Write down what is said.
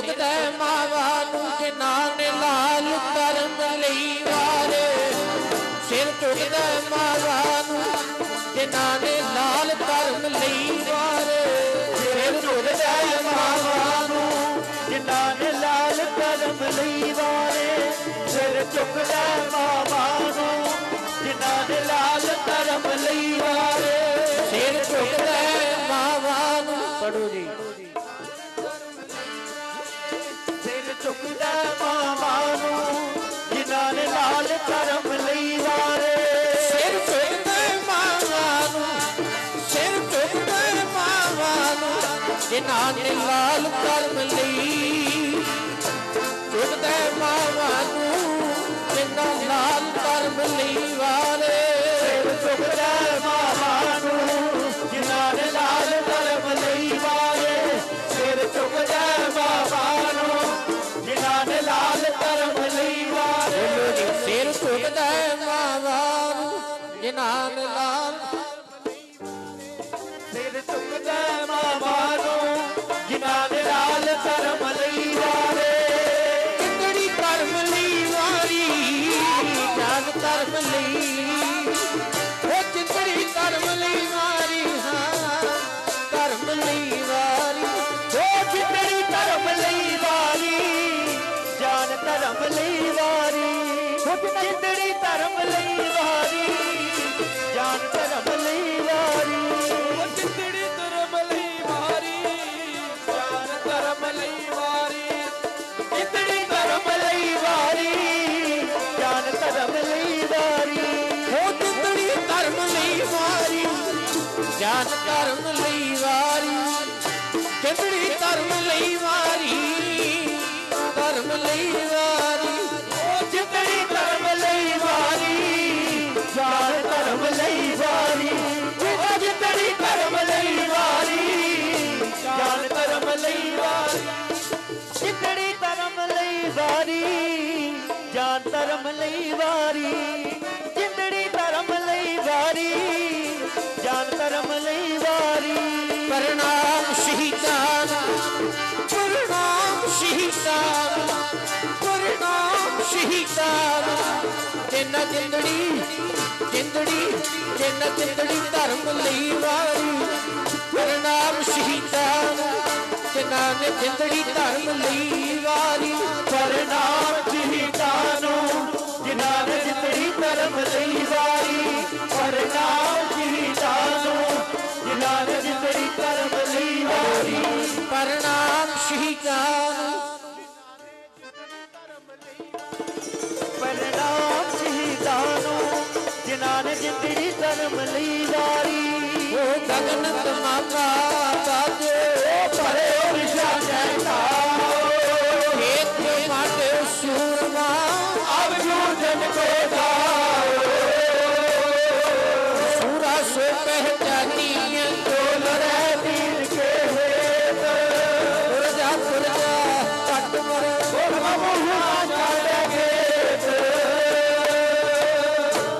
ਝੁਕਦਾ ਮਾਵਾ ਨੂੰ ਜਿਨ੍ਹਾਂ ਨੇ ਲਾਲ ਕਰਮ ਲਈ ਵਾਰੇ। ਸਿਰ ਝੁਕਦਾ ਮਾਵਾ ਨੂੰ ਜਿਨ੍ਹਾਂ ਨੇ ਲਾਲ ਕਰਮ ਲਈ ਵਾਰੇ। ਸਿਰ ਝੁਕਦਾ ਮਾਵਾ ਨੂੰ ਜਿਨ੍ਹਾਂ ਨੇ ਲਾਲ ਕਰਮ ਲਈ ਵਾਰੇ। ਸਿਰ ਝੁਕਦਾ ਮਾਵਾ ਨੂੰ ਜਿਨ੍ਹਾਂ ਨੇ ਲਾਲ ਕਰਮ ਲਈ ਵਾਰੇ। ਸਿਰ ਝੁਕਦਾ ਮਾਵਾ ਨੂੰ। ਪੜੋ ਜੀ। ਕਰਮ ਲਈ ਵਾਰੇ। ਸਿਰ ਝੁਕਦਾ ਮਾਵਾ ਨੂੰ, ਸਿਰ ਝੁਕਦਾ ਮਾਵਾ ਨੂੰ, ਜਿਨ੍ਹਾਂ ਨੇ ਲਾਲ ਕਰਮ ਲਈ। ਝੁਕਦਾ ਮਾਵਾ ਜਿਨ੍ਹਾਂ ਲਾਲ। ਸਿਰ ਝੁਕਦਾ ਮਾਵਾ ਨੂੰ ਜਿਨ੍ਹਾਂ ਨੇ ਲਾਲ ਕਰਮ ਲਈ ਵਾਰੇ। ਕਿੰਦੜੀ ਕਰਮ ਲਈ ਵਾਰੀ, ਜਨ ਕਰਮ ਲਈ। ਉਹ ਚਿੰਦੜੀ ਧਰਮ ਲਈ ਵਾਰੀ, ਹਾਂ ਧਰਮ ਲਈ ਵਾਰੀ। ਉਹ ਜਿੰਦੜੀ ਧਰਮ ਲਈ ਵਾਰੀ, ਜਾਨ ਧਰਮ ਲਈ ਵਾਰੀ। ਉਹ ਜਿੰਦੜੀ ਧਰਮ ਲਈ ਵਾਰੀ। ਜਨ ਕਰਮ ਲਈ ਵਾਰੀ। ਚਿੰਦੜੀ ਧਰਮ ਲਈ ਵਾਰੀ। ਧਰਮ ਲਈ ਵਾਰੀ। ਉਹ ਜਿੰਦੜੀ ਧਰਮ ਲਈ ਵਾਰੀ। ਜਾਨ ਧਰਮ ਲਈ ਵਾਰੀ। ਉਹ ਜਿੰਦੜੀ ਧਰਮ ਲਈ ਵਾਰੀ। ਜਾਨ ਧਰਮ ਲਈ ਵਾਰੀ। ਜਿੰਦੜੀ ਧਰਮ ਲਈ ਵਾਰੀ। ਜਾਨ ਧਰਮ ਲਈ ਵਾਰੀ। ਪ੍ਰਣਾਮ ਸ਼ਹੀਦਾਂ ਪ੍ਰਣਾਮ ਸ਼ਹੀਦਾਂ ਪ੍ਰਣਾਮ ਸ਼ਹੀਦਾਂ ਨੂੰ। ਜਿੰਦੜੀ ਜਿੰਦੜੀ ਜਿਨ੍ਹਾਂ ਜਿੰਦੜੀ ਧਰਮ ਲਈ ਵਾਰੀ ਪ੍ਰਣਾਮ ਸ਼ਹੀਦਾਂ ਜਿਨ੍ਹਾਂ ਨੇ ਜਿੰਦੜੀ ਧਰਮ ਲਈ ਵਾਰੀ प्रणाम श्री ज्ञान। प्रणाम श्री दानो जिन्होंने ज़िंदगी धर्म ली वारी वो गगन तमाका ताजे ओ परे ओरिशा जैता एक माटे सूरमा, अब जो जन को दा।